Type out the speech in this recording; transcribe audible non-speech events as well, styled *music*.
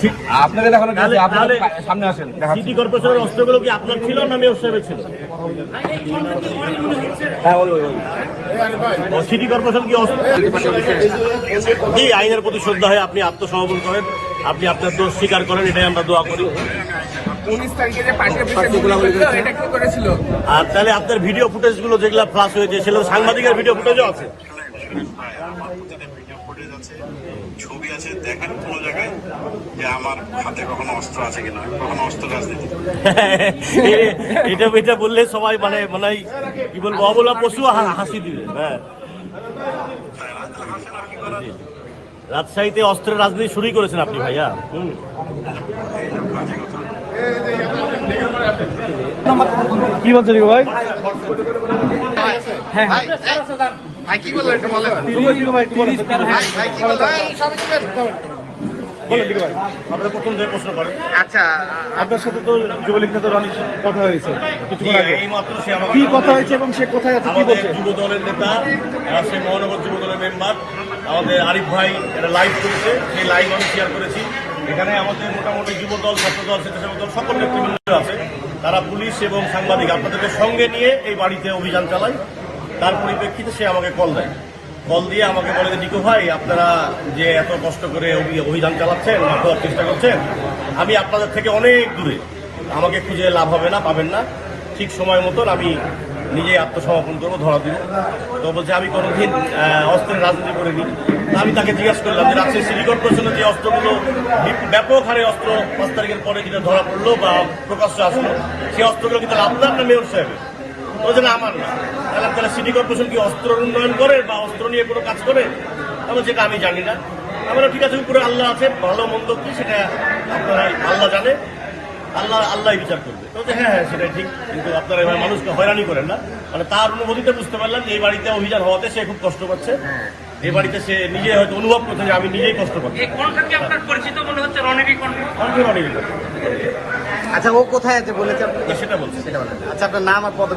Seat- দেখানো গেছে সামনে আসেন সিটি কর্পোরেশনের অস্ত্রগুলো কি আপনার ছিল না মেয়র সাহেবের ছিল? হ্যাঁ ওই ওই সিটি কর্পোরেশন কি অস্ত্র? জি আইনের প্রতি শ্রদ্ধা হয় আপনি আত্মসমর্পণ করেন। আপনি আপনার দোষ স্বীকার করেন এটাই আমরা দোয়া করি। উনিশ তারিখে যে পার্টি অফিসে গুলি করেছিল, এটা কি করেছিল? আর তাহলে আপনার ভিডিও ফুটেজগুলো যেগুলো ফ্লাশ হয়েছে সেগুলো সাংবাদিকের ভিডিও ফুটেজও আছে? আছে। ছবি আছে দেখেন কোনো জায়গায় যে আমার হাতে কখনো অস্ত্র আছে কিনা কখনো অস্ত্র রাজনীতি। *laughs* এটা এটা বললে সবাই মানে মানে কি বলব অবলা পশু হাসি দিবে হ্যাঁ। রাজশাহীতে অস্ত্রের রাজনীতি শুরুই করেছেন আপনি ভাইয়া হুম। কি বলছেন ভাই? ভাই কি বলল একটু বলেন। ভাই ভাই কি বলল? সবাই বলেন? রিকু ভাই আপনারা প্রথম যে প্রশ্ন করেন। আচ্ছা আপনার সাথে তো যুবলীগ নেতা রনির কথা হয়েছে কিছুক্ষণ আগে। এই মাত্র সে আমাকে কি কথা হয়েছে এবং সে কোথায় আছে কি আমাদের বলছে? যুব দলের নেতা মহানগর যুব দলের মেম্বার আমাদের আরিফ ভাই একটা লাইভ করেছে সেই লাইভ আমি শেয়ার করেছি। এখানে আমাদের মোটামুটি যুব দল ছাত্র দল স্বেচ্ছাসেবক দল সকল নেতৃবৃন্দ আছে। তারা পুলিশ এবং সাংবাদিক আপনাদেরকে সঙ্গে নিয়ে এই বাড়িতে অভিযান চালায়। তার পরিপ্রেক্ষিতে সে আমাকে কল দেয়। কল দিয়ে আমাকে বলে যে, নিকো ভাই, আপনারা যে এত কষ্ট করে অভিযান চালাচ্ছেন করার চেষ্টা করছেন, আমি আপনাদের থেকে অনেক দূরে। আমাকে খুঁজে লাভ হবে না, পাবেন না। ঠিক সময় মতন আমি নিজেই আত্মসমর্পণ করব, ধরা দিব। তো বলছে, আমি কোনোদিন অস্ত্রের রাজনীতি করিনি। আমি তাকে জিজ্ঞেস করলাম যে, রাজশাহী সিটি কর্পোরেশনের যে অস্ত্রগুলো ব্যাপক হারে অস্ত্র পাঁচ তারিখের পরে যেটা ধরা পড়ল বা প্রকাশ্যে আসলো, সেই অস্ত্রগুলো কিন্তু আপনার না মেয়র সাহেবের? বলছে না আমার না। তাহলে তাহলে সিটি কর্পোরেশন কি অস্ত্র উন্নয়ন করে বা অস্ত্র নিয়ে কোনো কাজ করে? আমি যেটা আমি জানি না। আমরা ঠিক আছে উপরে আল্লাহ আছে ভালো মন্দ কি সেটা আপনারা আল্লাহ জানে। আল্লাহ আল্লাহ বিচার করবে। তো বলছে, হ্যাঁ হ্যাঁ সেটাই ঠিক। কিন্তু আপনারা এবার মানুষকে হয়রানি করেন না। মানে তার অনুভূতিতে বুঝতে পারলাম যে এই বাড়িতে অভিযান হওয়াতে সে খুব কষ্ট পাচ্ছে। এই বাড়িতে সে নিজে হয়তো অনুভব করছে যে আমি নিজেই কষ্ট পাচ্ছি। আপনার পরিচিত মনে হচ্ছে? আচ্ছা ও কোথায় আছে বলেছে আপনি? সেটা বলছে। আচ্ছা আপনার নাম আর পদ